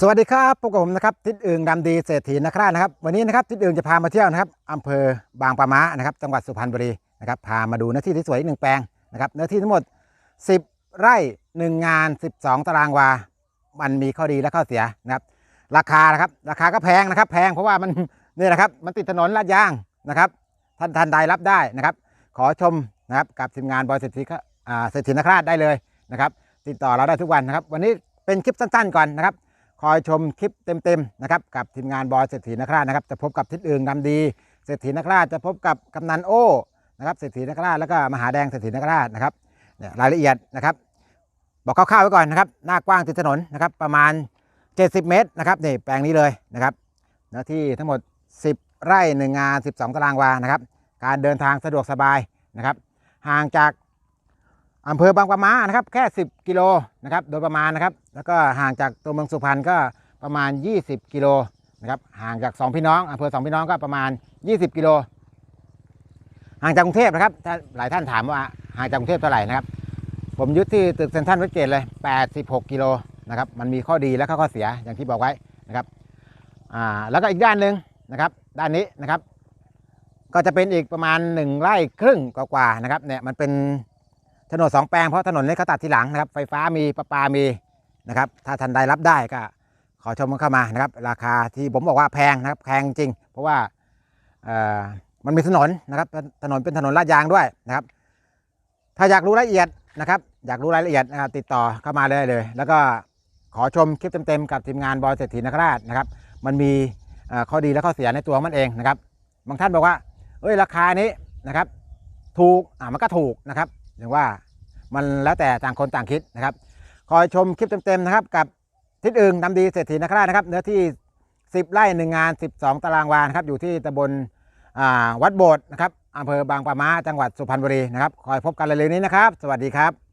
สวัสดีครับพบกับผมนะครับทิศอึงดำดีเศรษฐีนคราชนะครับ วันนี้นะครับทิศอึงจะพามาเที่ยวนะครับอำเภอบางปะมานะครับ จังหวัดสุพรรณบุรีนะครับพามาดูเนื้อที่ที่สวยอีกหนึ่งแปลงนะครับเนื้อที่ทั้งหมด 10 ไร่ 1 งาน 12 ตารางวา มันมีข้อดีและข้อเสียนะครับราคานะครับราคาก็แพงนะครับ แพงเพราะว่ามันนี่นะครับมันติดถนนลาดยางนะครับท่านท่านใดรับได้นะครับ ขอชมนะครับกับทีมงานบอยเศรษฐีเศรษฐีนคราชได้เลยนะครับ ติดต่อเราได้ทุกวันนะครับ วันนี้เป็นคลิปสั้นๆก่อนนะครับ คอยชมคลิปเต็มๆนะครับกับทีมงานบอยเศรษฐีนครานะครับจะพบกับทิศอื่นดำดีเศรษฐีนคราชจะพบกับกำนันโอ้นะครับเศรษฐีนคราชแล้วก็มหาแดงเศรษฐีนครานะครับเนี่ยรายละเอียดนะครับ บอกคร่าวๆไว้ก่อนนะครับหน้ากว้างติดถนนนะครับ ประมาณ 70 เมตรนะครับนี่แปลงนี้เลยนะครับเนื้อที่ทั้งหมด 10 ไร่หนึ่งงาน 12 ตารางวานะครับ การเดินทางสะดวกสบายนะครับ ห่างจาก อำเภอบางปะมานะครับ แค่ 10 กิโลนะครับ โดยประมาณนะครับ แล้วก็ห่างจากตัวเมืองสุพรรณก็ประมาณ 20 กิโลนะครับ ห่างจากสองพี่น้องอำเภอสองพี่น้องก็ประมาณ 20 กิโล ห่างจากกรุงเทพนะครับหลายท่านถามว่าห่างจากกรุงเทพเท่าไหร่นะครับ ผมยึดที่ตึกเซ็นทรัลเวสเกตเลย 86 กิโลนะครับ มันมีข้อดีและข้อเสียอย่างที่บอกไว้นะครับ อ่า แล้วก็อีกด้านหนึ่งนะครับ ด้านนี้นะครับ ก็จะเป็นอีกประมาณ 1ไร่ครึ่งกว่าๆนะครับ เนี่ย มันเป็น ถนนสองแปลงเพราะถนนนี้เขาตัดทีหลังนะครับ ไฟฟ้ามีประปามีนะครับ ถ้าทันใดรับได้ก็ขอชมกันเข้ามานะครับ ราคาที่ผมบอกว่าแพงนะครับ แพงจริง เพราะว่ามันมีถนนนะครับ ถนนเป็นถนนลาดยางด้วยนะครับ ถ้าอยากรู้รายละเอียดนะครับ อยากรู้รายละเอียดนะครับติดต่อเข้ามาได้เลย แล้วก็ขอชมคลิปเต็มๆกับทีมงานบอยเศรษฐีนคราชนะครับ มันมีข้อดีและข้อเสียในตัวมันเองนะครับ บางท่านบอกว่า เอ้ยราคานี้นะครับ ถูก อ่ามันก็ถูกนะครับ อย่างว่ามันแล้วแต่ต่างคนต่างคิดนะครับ คอยชมคลิปเต็มๆนะครับ กับทิศอึงทำดีเศรษฐีนคราชนะครับ เนื้อที่ 10 ไร่หนึ่งงาน 12 ตารางวานะครับ อยู่ที่ตำบลวัดโบสถ์นะครับอำเภอบางปะมาจังหวัดสุพรรณบุรีนะครับ คอยพบกันเร็วๆนี้นะครับ สวัสดีครับ